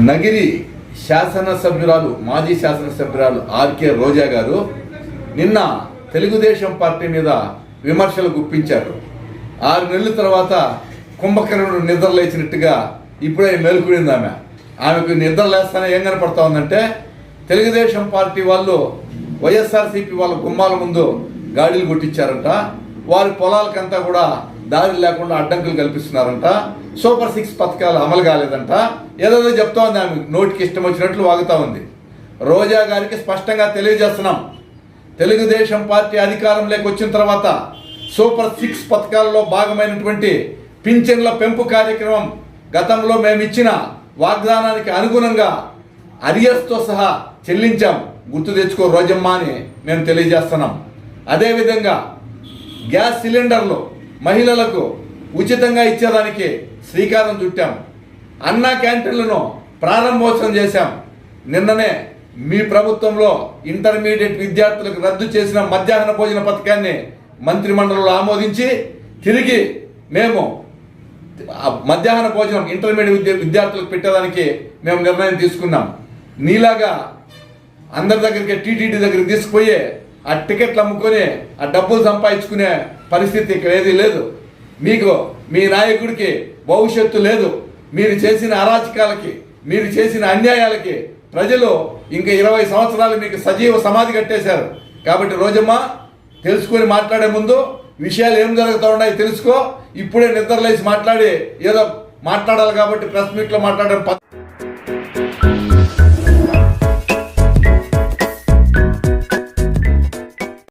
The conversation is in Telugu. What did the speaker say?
నగిరి శాసనసభ్యురాలు మాజీ శాసనసభ్యురాలు ఆర్కే రోజా గారు నిన్న తెలుగుదేశం పార్టీ మీద విమర్శలు గుప్పించారు. ఆరు నెలల తర్వాత కుంభకర్ణుడు నిద్ర లేచినట్టుగా ఇప్పుడే మేలుకుడింది ఆమె. ఆమెకు నిద్ర లేస్తానే ఏం కనపడతా ఉందంటే తెలుగుదేశం పార్టీ వాళ్ళు వైఎస్ఆర్సీపీ వాళ్ళ గుమ్మాల ముందు గాడిలు కొట్టించారంట. వారి పొలాలకంతా కూడా దారి లేకుండా అడ్డంకులు కల్పిస్తున్నారంట. సూపర్ సిక్స్ పథకాలు అమలు కాలేదంట. ఏదేదో చెప్తా ఉంది ఆమె. నోటికి ఇష్టం వచ్చినట్లు వాగుతా ఉంది. రోజా గారికి స్పష్టంగా తెలియజేస్తున్నాం. తెలుగుదేశం పార్టీ అధికారంలోకి వచ్చిన తర్వాత సూపర్ సిక్స్ పథకాలలో భాగమైనటువంటి పింఛన్ల పెంపు కార్యక్రమం గతంలో మేము ఇచ్చిన వాగ్దానానికి అనుగుణంగా అరియర్స్తో సహా చెల్లించాం. గుర్తు తెచ్చుకో రోజమ్మ అని మేము తెలియజేస్తున్నాం. అదేవిధంగా గ్యాస్ సిలిండర్లు మహిళలకు ఉచితంగా ఇచ్చేదానికి శ్రీకారం చుట్టాం. అన్నా క్యాంటీన్లను ప్రారంభోత్సవం చేశాం. నిన్ననే మీ ప్రభుత్వంలో ఇంటర్మీడియట్ విద్యార్థులకు రద్దు చేసిన మధ్యాహ్న భోజన పథకాన్ని మంత్రిమండలిలో ఆమోదించి తిరిగి మేము మధ్యాహ్న భోజనం ఇంటర్మీడియట్ విద్య విద్యార్థులకు పెట్టేదానికి మేము నిర్ణయం తీసుకున్నాం. నీలాగా అందరి దగ్గరికి టీటీడీ దగ్గరికి తీసుకుపోయి ఆ టికెట్లు అమ్ముకొని ఆ డబ్బులు సంపాదించుకునే పరిస్థితి ఇక్కడ ఏది లేదు. మీకు మీ నాయకుడికి భవిష్యత్తు లేదు. మీరు చేసిన అరాచకాలకి మీరు చేసిన అన్యాయాలకి ప్రజలు ఇంకా ఇరవై సంవత్సరాలు మీకు సజీవ సమాధి కట్టేశారు. కాబట్టి రోజమ్మ తెలుసుకొని మాట్లాడే ముందు విషయాలు ఏం జరుగుతూ ఉన్నాయో తెలుసుకో. ఇప్పుడే నిద్రలేసి మాట్లాడి ఏదో మాట్లాడాలి కాబట్టి ప్రెస్ మీట్లో మాట్లాడడం